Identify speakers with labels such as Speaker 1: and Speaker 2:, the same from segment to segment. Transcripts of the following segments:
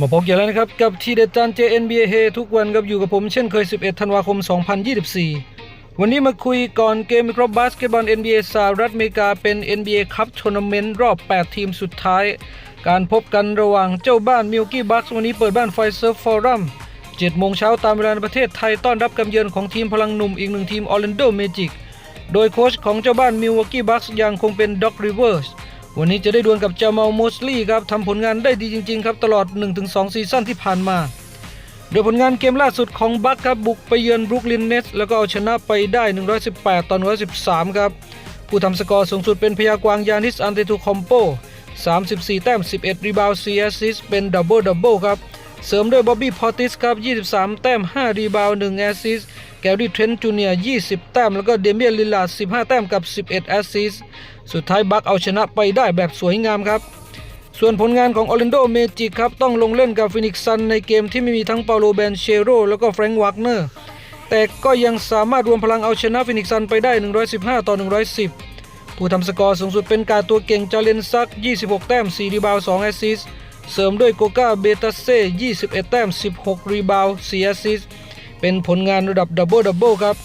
Speaker 1: มาพบกันแล้วนะครับ กับทีเด็ดจาน JNBA เฮทุกวันกับอยู่กับผมเช่นเคย 11 ธันวาคม 2024 วันนี้มาคุยก่อนเกมวิคราะห์บาสเกตบอล NBA สหรัฐอเมริกาเป็น NBA คัพทัวร์นาเมนต์รอบ 8 ทีมสุดท้าย การพบกันระหว่างเจ้าบ้านมิลกี้บัคส์วันนี้เปิดบ้านไฟเซอร์ฟอรัม7โมงเช้าตามเวลาในประเทศไทยต้อนรับกำเยือนของทีมพลังหนุ่มอีกหนึ่งทีมออร์แลนโดเมจิกโดยโค้ชของเจ้าบ้านมิลวอกกี้บัคส์ยังคงเป็นด็อกริเวอร์ส วันนี้จะได้ดวลกับจามาลโมสลีย์ครับทำผลงานได้ดีจริง ๆ ครับ ตลอด 1-2 ซีซั่นที่ผ่านมา โดยผลงานเกมล่าสุดของบัคครับบุกไปเยือนบรุกลินเนสแล้วก็เอาชนะไปได้ 118 ต่อ 113 ครับ ผู้ทำสกอร์สูงสุดเป็นพยากวางยานิสอันเตตูคอมโป 34 แต้ม 11 รีบาวด์4แอสซิสเป็นดับเบิลดับเบิลครับ เสริมด้วยบ๊อบบี้พอติสครับ 23 แต้ม 5 รีบาว1แอสซิสแกลลี่เทรนต์จูเนียร์20 แต้ม แล้วก็เดเมียนลิลา15 แต้มกับ 11 แอสซิสสุดท้ายบัคเอาชนะไปได้แบบสวยงามครับ ส่วนผลงานของออร์แลนโดเมจิกครับ ต้องลงเล่นกับฟินิกซ์ซันในเกมที่ไม่มีทั้งเปาโลแบนเชโรแล้วก็แฟรงค์วากเนอร์แต่ก็ยังสามารถรวมพลังเอาชนะฟินิกซ์ซันไปได้ 115 ต่อ 110 ผู้ทำสกอร์สูงสุดเป็นการตัวเก่งจาเลนซัก 26 แต้ม 4 รีบาว 2 แอสซิสต์ เสริมด้วยโกกาเบตาเซ่21 แต้ม 16 รีบาวด์4แอสซิสเป็นผลงานระดับดับเบิลดับเบิลครับ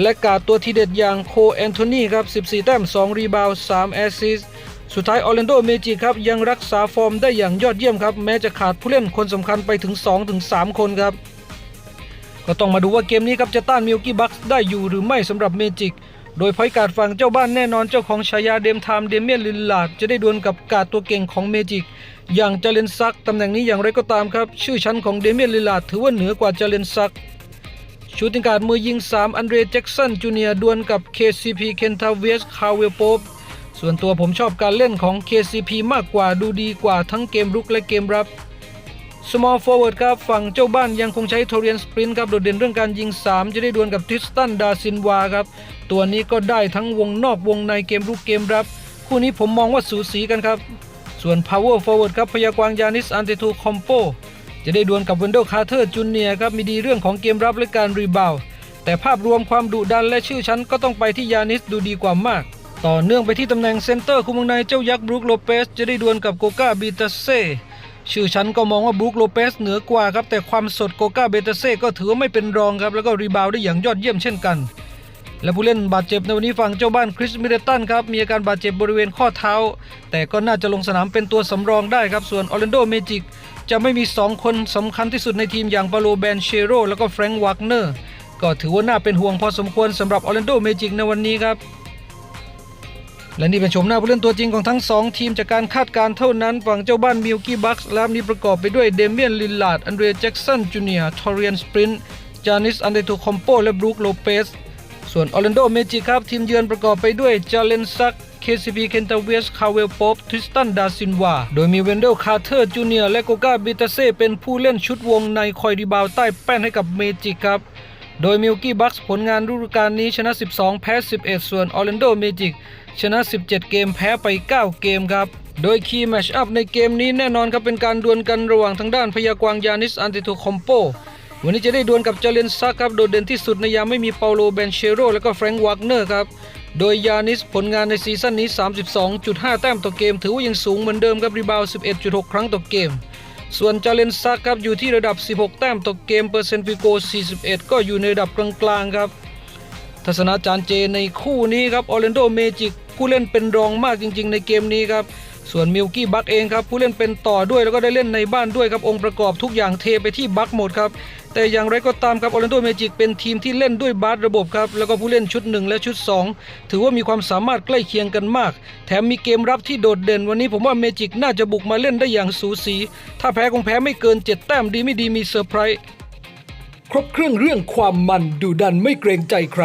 Speaker 1: และกาตัวทีเด็ดอย่างโคแอนโทนีครับ 14 แต้ม 2 รีบาว3แอสซิสสุดท้ายออร์แลนโดเมจิครับ ยังรักษาฟอร์มได้อย่างยอดเยี่ยมครับ แม้จะขาดผู้เล่นคนสำคัญไปถึง 2-3 คนครับ ก็ต้องมาดูว่าเกมนี้ครับจะต้านมิลกี้บัคส์ได้อยู่หรือไม่สำหรับเมจิก โดยพอยการดฝั่งเจ้าบ้านแน่นอนเจ้าของฉายาเดมไทม์เดเมียนลิลลาดจะได้ดวลกับการดตัวเก่งของเมจิก อย่างจาเลนซักตำแหน่งนี้อย่างไรก็ตามครับ ชื่อชั้นของเดเมียนลิลลาดถือว่าเหนือกว่าจาเลนซักชูติงการดมือยิง 3 อันเดรแจ็กสันจูเนียร์ดวลกับ KCP เคนทาเวสคาเวลโปปส่วนตัวผมชอบการเล่นของ KCP มากกว่าดูดีกว่าทั้งเกมรุกและเกมรับ small forward ครับฝั่งเจ้าบ้านยังคงใช้โทเรียนสปรินต์ครับโดดเด่นเรื่องการยิง 3 จะได้ดวลกับทิสตันดาซินวาครับ ตัวนี้ก็ได้ทั้งวงนอกวงในเกมรุกเกมรับ คู่นี้ผมมองว่าสูสีกันครับ ส่วน power forward ครับพยากวางยานิสอันเตตูคอมโปจะได้ดวลกับเวนโดคาร์เทอร์จูเนียครับมีดีเรื่องของเกมรับและการรีบาวแต่ภาพรวมความดุดันและชื่อชั้นก็ต้องไปที่ยานิสดูดีกว่ามาก ต่อเนื่องไปที่ตำแหน่งเซนเตอร์คุมงในเจ้ายักษ์บรูคโลเปสจะได้ดวลกับโกกาบีตาเซชื่อชั้นก็มองว่าบรูคโลเปสเหนือกว่าครับแต่ความสดโกกาเบตาเซก็ถือว่าไม่เป็นรองครับแล้วก็รีบาวได้อย่างยอดเยี่ยมเช่นกัน และผู้เล่นบาดเจ็บในวันนี้ฝั่งเจ้าบ้านคริสมิเดตันครับมีอาการบาดเจ็บบริเวณข้อเท้า แต่ก็น่าจะลงสนามเป็นตัวสำรองได้ครับ ส่วนออร์แลนโดเมจิกจะไม่มี 2 คนสำคัญที่สุดในทีมอย่างปาโลแบนเชโรแล้วก็แฟรงค์วากเนอร์ก็ถือว่าน่าเป็นห่วงพอสมควรสำหรับออร์แลนโดเมจิกในวันนี้ครับและนี่เป็นชมหน้าผู้เล่นตัวจริงของทั้ง 2 ทีมจากการคาดการณ์เท่านั้น ฝั่งเจ้าบ้านมิลกี้บัคส์ลามนี้ประกอบไปด้วยเดเมียนลิลลาร์ดอันเดรแจ็กสันจูเนียร์ทอริเอนสปรินต์จานิสอันเดโตคอมโปและบรูคโลเปส ส่วนออร์แลนโดเมจิครับ ทีมเยือนประกอบไปด้วยจาเลนซัก KCP เคนตาเวสคาเวลป๊ปทริสตันดาซินวา โดยมีเวนเดลคาร์เทอร์จูเนียร์และโกกาบิตาเซ่เป็นผู้เล่นชุดวงในคอยดีบาวใต้แป้นให้กับเมจิครับ โดยมิลกี้บัคส์ผลงานฤดูกาลนี้ชนะ 12 แพ้ 11 ส่วนออร์แลนโดเมจิกชนะ 17 เกมแพ้ไป 9 เกมครับ โดยคีย์แมชอัพในเกมนี้แน่นอนครับเป็นการดวลกันระหว่างทางด้านพยากวางยานิสอันติโตคอมโป วันนี้จะได้ดวลกับเจเลนซักครับโดดเด่นที่สุดในยามไม่มีเปาโลแบนเชโรและก็แฟรงค์วากเนอร์ครับโดยยานิสผลงานในซีซั่นนี้ 32.5 แต้มต่อเกม ถือว่ายังสูงเหมือนเดิมครับรีบาว 11.6 ครั้งต่อเกม ส่วนจาเลนซักครับอยู่ที่ระดับ 16 แต้มต่อเกมเปอร์เซ็นต์ฟิโก 41 ก็อยู่ในระดับกลางๆครับ ทัศนาจารย์เจในคู่นี้ครับออร์แลนโดเมจิก ผู้เล่นเป็นรองมากจริง ๆ ในเกมนี้ครับส่วนมิลกี้บัคเองครับผู้เล่นเป็นต่อด้วยแล้วก็ได้เล่นในบ้านด้วยครับองค์ประกอบทุกอย่างเทไปที่บัคหมดครับแต่อย่างไรก็ตามครับออร์แลนโดเมจิกเป็นทีมที่เล่นด้วยบาสระบบครับแล้วก็ผู้เล่นชุด 1 และชุด 2 ถือว่ามีความสามารถใกล้เคียงกันมาก แถมมีเกมรับที่โดดเด่น วันนี้ผมว่าเมจิกน่าจะบุกมาเล่นได้อย่างสูสี ถ้าแพ้คงแพ้ไม่เกิน 7 แต้มดีไม่ดีมีเซอร์ไพรส์ครบเครื่องเรื่องความมันดูดันไม่เกรงใจใคร